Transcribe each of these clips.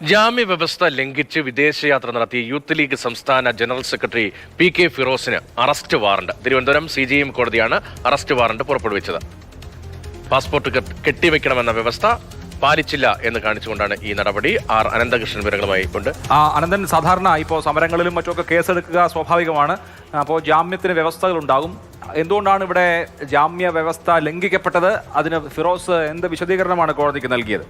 ജാമ്യ വ്യവസ്ഥ ലംഘിച്ച് വിദേശയാത്ര നടത്തിയ യൂത്ത് ലീഗ് സംസ്ഥാന general secretary P K ഫിറോസിന് arrest warrant. Thiruvananthapuram C J M കോടതിയാണ് അറസ്റ്റ് വാറണ്ട് പുറപ്പെടുവിച്ചത്. പാസ്പോർട്ട് കെട്ടിവെക്കണമെന്ന വ്യവസ്ഥ പാലിച്ചില്ല എന്ന് കാണിച്ചുകൊണ്ടാണ് ഈ നടപടി. ആർ അനന്തകൃഷ്ണൻ വിവരങ്ങളുമായി കൊണ്ട് അനന്തൻ സാധാരണ ഇപ്പോൾ സമരങ്ങളിലും മറ്റുമൊക്കെ കേസെടുക്കുക സ്വാഭാവികമാണ്. അപ്പോൾ ജാമ്യത്തിന് വ്യവസ്ഥകൾ ഉണ്ടാകും എന്തുകൊണ്ടാണ് ഇവിടെ ജാമ്യ വ്യവസ്ഥ ലംഘിക്കപ്പെട്ടത്? അതിന് ഫിറോസ് എന്ത് വിശദീകരണമാണ് കോടതിക്ക് നൽകിയത്?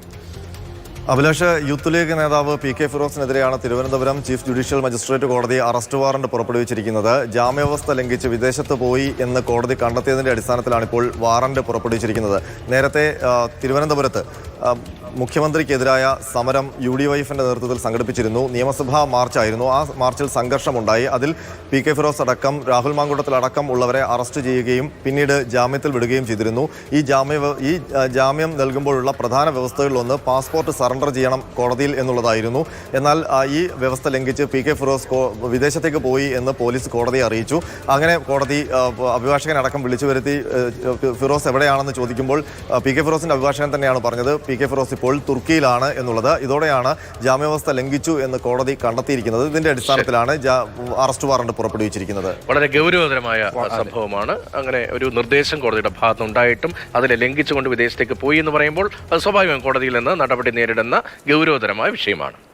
അഭിലാഷ് യൂത്ത് ലീഗ് നേതാവ് പി കെ ഫിറോസിനെതിരെയാണ് തിരുവനന്തപുരം ചീഫ് ജുഡീഷ്യൽ മജിസ്ട്രേറ്റ് കോടതി അറസ്റ്റ് വാറന്റ് പുറപ്പെടുവിച്ചിരിക്കുന്നത്. ജാമ്യാവസ്ഥ ലംഘിച്ച് വിദേശത്ത് പോയി എന്ന് കോടതി കണ്ടെത്തിയതിന്റെ അടിസ്ഥാനത്തിലാണ് ഇപ്പോൾ വാറന്റ് പുറപ്പെടുവിച്ചിരിക്കുന്നത്. നേരത്തെ തിരുവനന്തപുരത്ത് മുഖ്യമന്ത്രിക്കെതിരായ സമരം യു ഡി വൈഫിന്റെ നേതൃത്വത്തിൽ സംഘടിപ്പിച്ചിരുന്നു. നിയമസഭാ മാർച്ചായിരുന്നു. ആ മാർച്ചിൽ സംഘർഷമുണ്ടായി. അതിൽ പി കെ ഫിറോസ് അടക്കം രാഹുൽ മാങ്കുടത്തിൽ അടക്കം ഉള്ളവരെ അറസ്റ്റ് ചെയ്യുകയും പിന്നീട് ജാമ്യത്തിൽ വിടുകയും ചെയ്തിരുന്നു. ഈ ജാമ്യ ഈ ജാമ്യം നൽകുമ്പോഴുള്ള പ്രധാന വ്യവസ്ഥകളിലൊന്ന് പാസ്പോർട്ട് സറണ്ടർ ചെയ്യണം കോടതിയിൽ എന്നുള്ളതായിരുന്നു. എന്നാൽ ഈ വ്യവസ്ഥ ലംഘിച്ച് പി കെ ഫിറോസ് വിദേശത്തേക്ക് പോയി എന്ന് പോലീസ് കോടതിയെ അറിയിച്ചു. അങ്ങനെ കോടതി അഭിഭാഷകനടക്കം വിളിച്ചു വരുത്തി ഫിറോസ് എവിടെയാണെന്ന് ചോദിക്കുമ്പോൾ പി കെ ഫിറോസിന്റെ അഭിഭാഷകൻ തന്നെയാണ് പറഞ്ഞത്. പി കെ ഫിറോസ് ഇപ്പോൾ തുർക്കിയിലാണ് എന്നുള്ളത്. ഇതോടെയാണ് ജാമ്യവ്യവസ്ഥ ലംഘിച്ചു എന്ന് കോടതി കണ്ടെത്തിയിരിക്കുന്നത്. ഇതിന്റെ അടിസ്ഥാനത്തിലാണ് അറസ്റ്റ് വാറണ്ട് പുറപ്പെടുവിച്ചിരിക്കുന്നത്. വളരെ ഗൗരവതരമായ സംഭവമാണ്. അങ്ങനെ ഒരു നിർദ്ദേശം കോടതിയുടെ ഭാഗത്തുണ്ടായിട്ടും അതിനെ ലംഘിച്ചുകൊണ്ട് വിദേശത്തേക്ക് പോയി എന്ന് പറയുമ്പോൾ സ്വാഭാവികം കോടതിയിൽ നിന്ന് നടപടി നേരിടുന്ന ഗൗരവതരമായ വിഷയമാണ്.